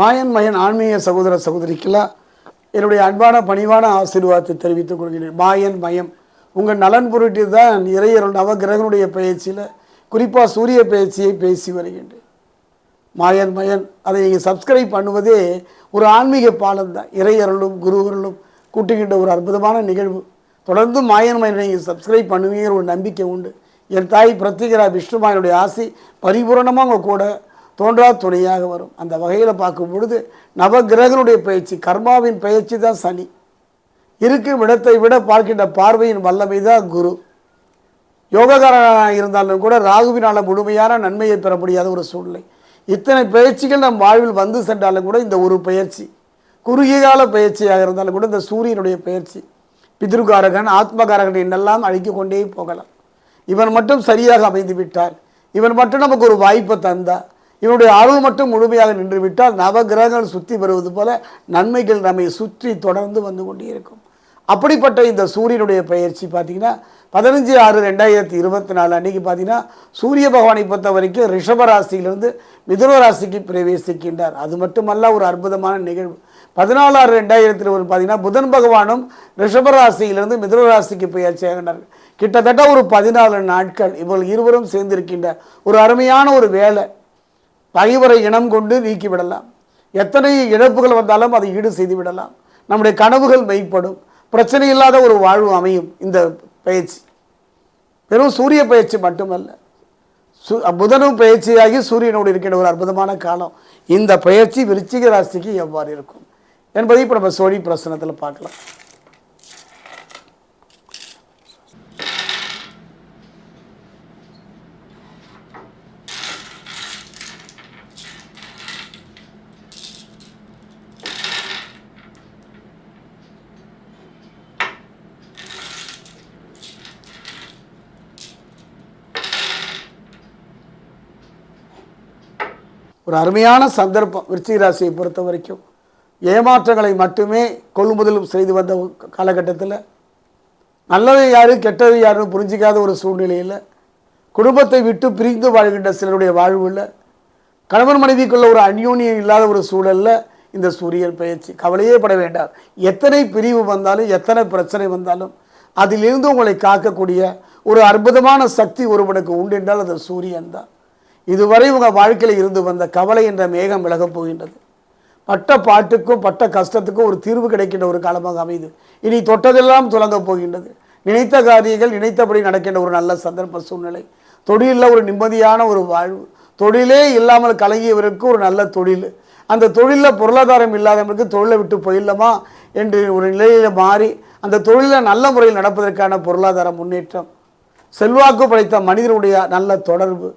மாயன் மயன் ஆன்மீக சகோதர சகோதரிக்கெல்லாம் என்னுடைய அன்பான பணிவான ஆசீர்வாதத்தை தெரிவித்துக் கொள்கிறேன். மாயன் மயம். உங்கள் நலன் பொருட்டு தான் இறையருள் நவகிரகனுடைய பயிற்சியில் குறிப்பாக சூரிய பயிற்சியை பேசி வருகின்றேன். மாயன் மயன் அதை நீங்கள் சப்ஸ்கிரைப் பண்ணுவதே ஒரு ஆன்மீக பாலம் தான். இறையருளும் குருவர்களும் கூட்டுகின்ற ஒரு அற்புதமான நிகழ்வு. தொடர்ந்து மாயன் மயனை நீங்கள் சப்ஸ்கிரைப் பண்ணுவீங்கிற ஒரு நம்பிக்கை உண்டு. என் தாய் பிரத்யேகரா விஷ்ணுமாயனுடைய ஆசி பரிபூரணமாக உங்கள் கூட தோன்றா துணையாக வரும். அந்த வகையில் பார்க்கும் பொழுது நவகிரகனுடைய பயிற்சி கர்மாவின் பயிற்சி தான் சனி. இருக்கும் இடத்தை விட பார்க்கின்ற பார்வையின் வல்லமை தான் குரு. யோகக்காரனாக இருந்தாலும் கூட ராகுவினால் முழுமையான நன்மையை பெற முடியாத ஒரு சூழ்நிலை. இத்தனை பயிற்சிகள் நம் வாழ்வில் வந்து சென்றாலும் கூட இந்த ஒரு பயிற்சி குறுகிய கால பயிற்சியாக இருந்தாலும் கூட இந்த சூரியனுடைய பயிற்சி பிதிருகாரகன் ஆத்மகாரகன் என்னெல்லாம் அழிக்க கொண்டே போகலாம். இவன் மட்டும் சரியாக அமைந்து விட்டார் இவன் மட்டும் நமக்கு ஒரு வாய்ப்பை தந்தா இவனுடைய அருள் மட்டும் முழுமையாக நின்று விட்டால் நவகிரகங்கள் சுற்றி வருவது போல நன்மைகள் நம்மை சுற்றி தொடர்ந்து வந்து கொண்டே இருக்கும் அப்படிப்பட்ட இந்த சூரியனுடைய பயிற்சி பார்த்தீங்கன்னா பதினஞ்சு ஆறு ரெண்டாயிரத்தி இருபத்தி நாலு அன்னைக்கு பார்த்தீங்கன்னா சூரிய பகவானை பொறுத்த வரைக்கும் ரிஷப ராசியிலிருந்து மிதுன ராசிக்கு பிரவேசிக்கின்றார். அது மட்டுமல்ல ஒரு அற்புதமான நிகழ்வு. பதினாலு ஆறு ரெண்டாயிரத்தி இருபது பார்த்தீங்கன்னா புதன் பகவானும் ரிஷப ராசியிலிருந்து மிதுன ராசிக்கு பயிற்சி ஆகின்றார்கள் கிட்டத்தட்ட ஒரு பதினாலு நாட்கள் இவர்கள் இருவரும் சேர்ந்திருக்கின்ற ஒரு அருமையான ஒரு வேலை பகைவரை இனம் கொண்டு நீக்கிவிடலாம். எத்தனை இழப்புகள் வந்தாலும் அதை ஈடு செய்து விடலாம். நம்முடைய கனவுகள் மெய்ப்படும். பிரச்சனை இல்லாத ஒரு வாழ்வு அமையும் இந்த பயிற்சி வெறும் சூரிய பயிற்சி மட்டுமல்ல. சு புதனும் பயிற்சியாகி சூரியனோடு இருக்கின்ற ஒரு அற்புதமான காலம். இந்த பயிற்சி விருச்சிக ராசிக்கு எவ்வாறு இருக்கும்? என்பதை இப்போ நம்ம சோழி பிரசனத்தில் பார்க்கலாம். ஒரு அருமையான சந்தர்ப்பம் விருச்சிக ராசியை பொறுத்த வரைக்கும். ஏமாற்றங்களை மட்டுமே கொள்முதலும் செய்து வந்த காலகட்டத்தில். நல்லது யாரு கெட்டது யாருன்னு புரிஞ்சிக்காத ஒரு சூழ்நிலையில் குடும்பத்தை விட்டு பிரிந்து வாழ்கின்ற சிலருடைய வாழ்வில் கணவன் மனைவிக்குள்ள ஒரு அந்யோன்யம் இல்லாத ஒரு சூழலில் இந்த சூரியன் பயிற்சி கவலையே பட வேண்டாம். எத்தனை பிரிவு வந்தாலும் எத்தனை பிரச்சனை வந்தாலும் அதிலிருந்து உங்களை காக்கக்கூடிய ஒரு அற்புதமான சக்தி ஒருவனுக்கு உண்டு என்றால் அது சூரியன் தான். இதுவரை உங்கள் வாழ்க்கையில் இருந்து வந்த கவலை என்ற மேகம் விலகப் போகின்றது. பட்ட பாட்டுக்கும் பட்ட கஷ்டத்துக்கும் ஒரு தீர்வு கிடைக்கின்ற ஒரு காலமாக அமைது இனி தொட்டதெல்லாம் துலங்கப் போகின்றது. நினைத்த காரியங்கள் நினைத்தபடி நடக்கின்ற ஒரு நல்ல சந்தர்ப்ப சூழ்நிலை. தொழிலில் ஒரு நிம்மதியான ஒரு வாழ்வு. தொழிலே இல்லாமல் கலங்கியவருக்கு ஒரு நல்ல தொழில். அந்த தொழிலில் பொருளாதாரம் இல்லாதவருக்கு தொழிலை விட்டு போயிடலாமா என்று ஒரு நிலையில் மாறி அந்த தொழிலில் நல்ல முறையில் நடப்பதற்கான பொருளாதார முன்னேற்றம். செல்வாக்கு படைத்த மனிதனுடைய நல்ல தொடர்பு.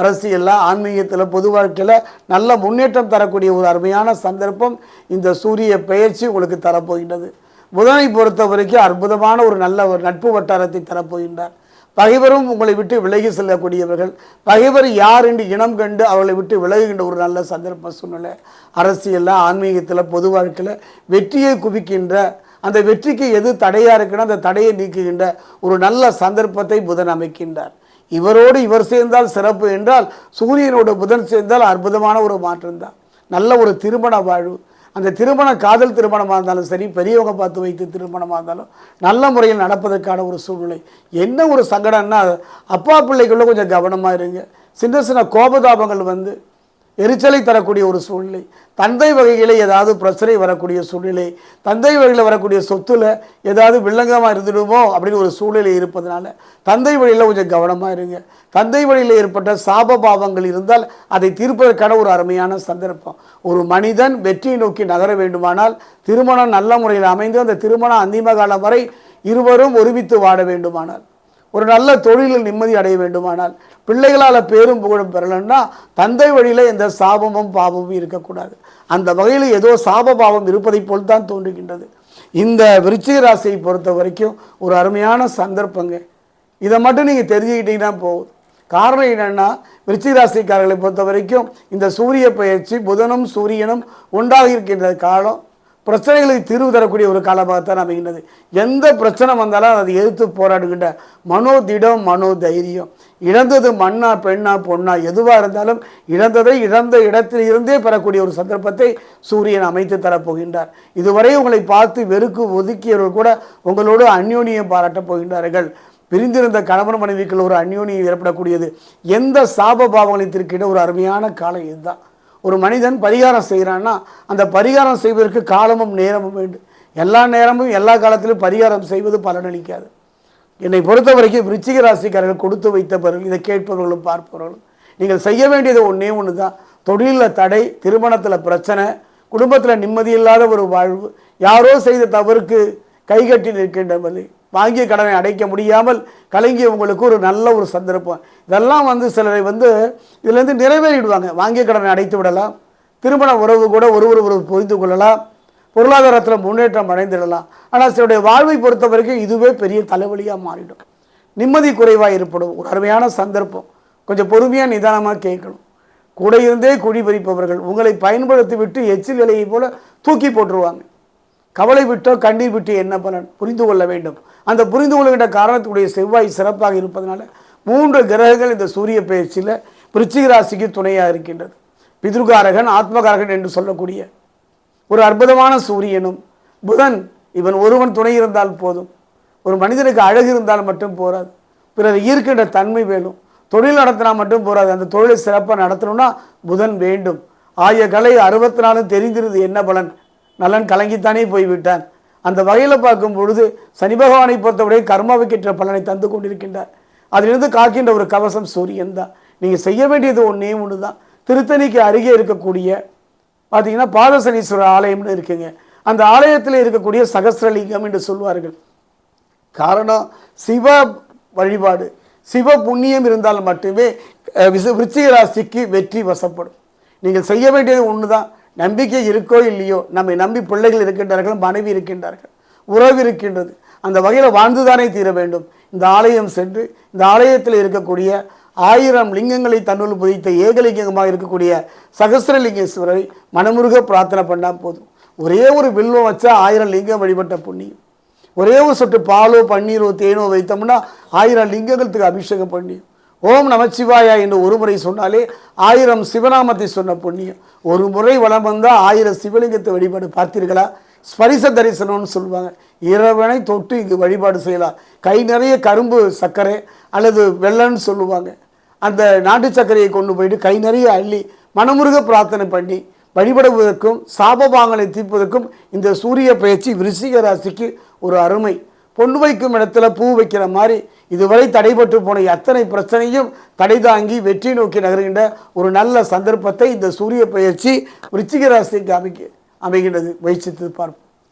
அரசியலில் ஆன்மீகத்தில் பொது வாழ்க்கையில் நல்ல முன்னேற்றம் தரக்கூடிய ஒரு அருமையான சந்தர்ப்பம் இந்த சூரிய பெயர்ச்சி உங்களுக்கு தரப்போகின்றது. புதனை பொறுத்த வரைக்கும் அற்புதமான ஒரு நல்ல ஒரு நட்பு வட்டாரத்தை தரப்போகின்றார். பகைவரும் உங்களை விட்டு விலகி செல்லக்கூடியவர்கள். பகைவர் யார் என்று இனம் கண்டு அவர்களை விட்டு விலகுகின்ற ஒரு நல்ல சந்தர்ப்ப சூழ்நிலை. அரசியலில் ஆன்மீகத்தில் பொது வாழ்க்கையில் வெற்றியை குவிக்கின்ற அந்த வெற்றிக்கு எது தடையாக இருக்குன்னா அந்த தடையை நீக்குகின்ற ஒரு நல்ல சந்தர்ப்பத்தை புதன் அமைக்கின்றார். இவரோடு இவர் சேர்ந்தால் சிறப்பு என்றால் சூரியனோட புதன் சேர்ந்தால் அற்புதமான ஒரு மாற்றம்தான் நல்ல ஒரு திருமண வாழ்வு. அந்த திருமணம் காதல் திருமணமாக இருந்தாலும் சரி பெரியவங்க பார்த்து வைத்து திருமணமாக இருந்தாலும் நல்ல முறையில் நடப்பதற்கான ஒரு சூழ்நிலை. என்ன ஒரு சங்கடம்னா அப்பா பிள்ளைக்குள்ளே கொஞ்சம் கவனமாக இருங்க. சின்ன சின்ன கோபதாபங்கள் வந்து எரிச்சலை தரக்கூடிய ஒரு சூழ்நிலை. தந்தை வகையில் ஏதாவது பிரச்சனை வரக்கூடிய சூழ்நிலை. தந்தை வழியில் வரக்கூடிய சொத்துல ஏதாவது வில்லங்கமாக இருந்துடுமோ அப்படின்னு ஒரு சூழ்நிலை இருப்பதனால தந்தை வழியில் கொஞ்சம் கவனமாக இருங்க. தந்தை வழியில் ஏற்பட்ட சாப பாவங்கள் இருந்தால் அதை தீர்ப்பதற்கான ஒரு அருமையான சந்தர்ப்பம். ஒரு மனிதன் வெற்றியை நோக்கி நகர வேண்டுமானால் திருமணம் நல்ல முறையில் அமைந்து அந்த திருமணம் அந்திம காலம் வரை இருவரும் ஒருமித்து வாட வேண்டுமானால். ஒரு நல்ல தொழிலில் நிம்மதி அடைய வேண்டுமானால் பிள்ளைகளால் பேரும் புகழும் பெறலன்னா தந்தை வழியில் எந்த சாபமும் பாவமும் இருக்கக்கூடாது. அந்த வகையில் ஏதோ சாப பாவம் இருப்பதைப் போல் தான் தோன்றுகின்றது. இந்த விருச்சிக ராசியை பொறுத்த வரைக்கும் ஒரு அருமையான சந்தர்ப்பங்க. இதை மட்டும் நீங்கள் தெரிஞ்சுக்கிட்டீங்கன்னா போகும் காரணம் என்னென்னா விருச்சிக ராசிக்காரர்களை பொறுத்த வரைக்கும் இந்த சூரிய பயிற்சி புதனும் சூரியனும் ஒன்றாக இருக்கின்ற காலம் பிரச்சனைகளுக்கு தீர்வு தரக்கூடிய ஒரு காலமாக தான் அமைகின்றது. எந்த பிரச்சனை வந்தாலும் அதை எதிர்த்து போராடுகின்ற மனோதிடம் மனோ தைரியம் இழந்தது மண்ணா பெண்ணா பொண்ணா எதுவாக இருந்தாலும் இழந்ததை இழந்த இடத்தில் இருந்தே பெறக்கூடிய ஒரு சந்தர்ப்பத்தை சூரியன் அமைத்து தரப்போகின்றார். இதுவரை உங்களை பார்த்து வெறுக்கு ஒதுக்கியவர்கள் கூட உங்களோடு அந்யோன்யம் பாராட்டப் போகின்றார்கள். பிரிந்திருந்த கணவன் மனைவிக்குள்ள ஒரு அந்யோன்யம் ஏற்படக்கூடியது. எந்த சாப பாவங்களையும் திருக்கிட ஒரு அருமையான காலம் இதுதான். ஒரு மனிதன் பரிகாரம் செய்கிறான்னா அந்த பரிகாரம் செய்வதற்கு காலமும் நேரமும் வேண்டும். எல்லா நேரமும் எல்லா காலத்திலும் பரிகாரம் செய்வது பலனளிக்காது. என்னை பொறுத்த வரைக்கும் விருச்சிக ராசிக்காரர்கள் கொடுத்து வைத்தவர்கள் இதை கேட்பவர்களும் பார்ப்பவர்களும். நீங்கள் செய்ய வேண்டியது ஒன்றே ஒன்று தான் தொழிலில் தடை திருமணத்தில் பிரச்சனை குடும்பத்தில் நிம்மதி இல்லாத ஒரு வாழ்வு யாரோ செய்த தவறுக்கு கைகட்டி நிற்கின்றவர்கள். வாங்கிய கடனை அடைக்க முடியாமல் கலங்கியவங்களுக்கு ஒரு நல்ல ஒரு சந்தர்ப்பம். இதெல்லாம் வந்து சிலரை வந்து இதுலேருந்து நிறைவேறிடுவாங்க. வாங்கிய கடனை அடைத்து விடலாம். திருமண உறவு கூட ஒருவர் ஒருவர் புரிந்து கொள்ளலாம். பொருளாதாரத்தில் முன்னேற்றம் அடைந்திடலாம். ஆனால் சிலருடைய வாழ்வை பொறுத்த வரைக்கும் இதுவே பெரிய தலைவலியாக மாறிடும். நிம்மதி குறைவாக ஏற்படும். ஒரு அருமையான சந்தர்ப்பம். கொஞ்சம் பொறுமையாக நிதானமாக கேட்கணும். கூட இருந்தே குழி பறிப்பவர்கள் உங்களை பயன்படுத்தி விட்டு எச்சில் இலையை போல தூக்கி போட்டுருவாங்க. கவலை விட்டோ கண்ணீர் விட்டு என்ன பலன்? புரிந்து கொள்ள வேண்டும். அந்த புரிந்து கொள்கின்ற காரணத்துடைய செவ்வாய் சிறப்பாக இருப்பதனால மூன்று கிரகங்கள் இந்த சூரிய பயிற்சியில் விருச்சிக ராசிக்கு துணையாக இருக்கின்றது. பிதுர்காரகன் ஆத்மகாரகன் என்று சொல்லக்கூடிய ஒரு அற்புதமான சூரியனும் புதன் இவன் ஒருவன் துணை இருந்தால் போதும். ஒரு மனிதனுக்கு அழகு இருந்தால் மட்டும் போராது பிறர் ஈர்க்கின்ற தன்மை வேணும். தொழில் நடத்தினா மட்டும் போராது அந்த தொழிலை சிறப்பாக நடத்தணும்னா புதன் வேண்டும். ஆய கலை அறுபத்தி நாலு தெரிந்திருது என்ன பலன்? நலன் கலங்கித்தானே போய்விட்டான். அந்த வகையில் பார்க்கும் பொழுது சனி பகவானை பொறுத்தவரை கர்மாவுக்கேற்ற பலனை தந்து கொண்டிருக்கின்றார். அதிலிருந்து காக்கின்ற ஒரு கவசம் சூரியன் தான். நீங்கள் செய்ய வேண்டியது ஒன்றே ஒன்று தான் திருத்தணிக்கு அருகே இருக்கக்கூடிய பார்த்தீங்கன்னா பாதசனீஸ்வரர் ஆலயம்னு இருக்குங்க. அந்த ஆலயத்தில் இருக்கக்கூடிய சகசிரலிங்கம் என்று சொல்வார்கள். காரணம் சிவ வழிபாடு சிவ புண்ணியம் இருந்தால் மட்டுமே விச- விருச்சிக ராசிக்கு வெற்றி வசப்படும். நீங்கள் செய்ய வேண்டியது ஒன்று தான் நம்பிக்கை இருக்கோ இல்லையோ நம்மை நம்பி பிள்ளைகள் இருக்கின்றார்கள் மனைவி இருக்கின்றார்கள் உறவு இருக்கின்றது. அந்த வகையில் வாழ்ந்துதானே தீர வேண்டும். இந்த ஆலயம் சென்று இந்த ஆலயத்தில் இருக்கக்கூடிய ஆயிரம் லிங்கங்களை தன்னுள் புதைத்த ஏகலிங்கமாக இருக்கக்கூடிய சகசிரலிங்கேஸ்வரரை மனமுருக பிரார்த்தனை பண்ணால் போதும். ஒரே ஒரு வில்வம் வச்சா ஆயிரம் லிங்கம் வழிபட்ட புண்ணியம். ஒரே ஒரு சொட்டு பாலோ பன்னீரோ தேனோ வைத்தோம்னா ஆயிரம் லிங்கங்களுக்கு அபிஷேகம் பண்ணி ஓம் நமச்சிவாயா என்று ஒரு முறை சொன்னாலே ஆயிரம் சிவநாமத்தை சொன்ன புண்ணியம். ஒரு முறை வளம் வந்தால் ஆயிரம் சிவலிங்கத்தை வழிபாடு பார்த்தீர்களா? ஸ்பரிச தரிசனம்னு சொல்லுவாங்க. இறைவனை தொட்டு இங்கு வழிபாடு செய்யலாம். கை நிறைய கரும்பு சர்க்கரை அல்லது வெள்ளம்னு சொல்லுவாங்க. அந்த நாட்டு சர்க்கரையை கொண்டு போயிட்டு கை நிறைய அள்ளி மனமுருக பிரார்த்தனை பண்ணி வழிபடுவதற்கும் சாபபாங்களை தீர்ப்பதற்கும் இந்த சூரிய பயிற்சி விருச்சிக ராசிக்கு ஒரு அருமை. பொண்ணு வைக்கும் இடத்துல பூ வைக்கிற மாதிரி இதுவரை தடைபட்டு போன அத்தனை பிரச்சனையும் தடை தாங்கி வெற்றி நோக்கி நகர்கின்ற ஒரு நல்ல சந்தர்ப்பத்தை இந்த சூரிய பயிற்சி விருச்சிக ராசிக்கு அமைக்க அமைகின்றது. முயற்சித்து பார்ப்போம்.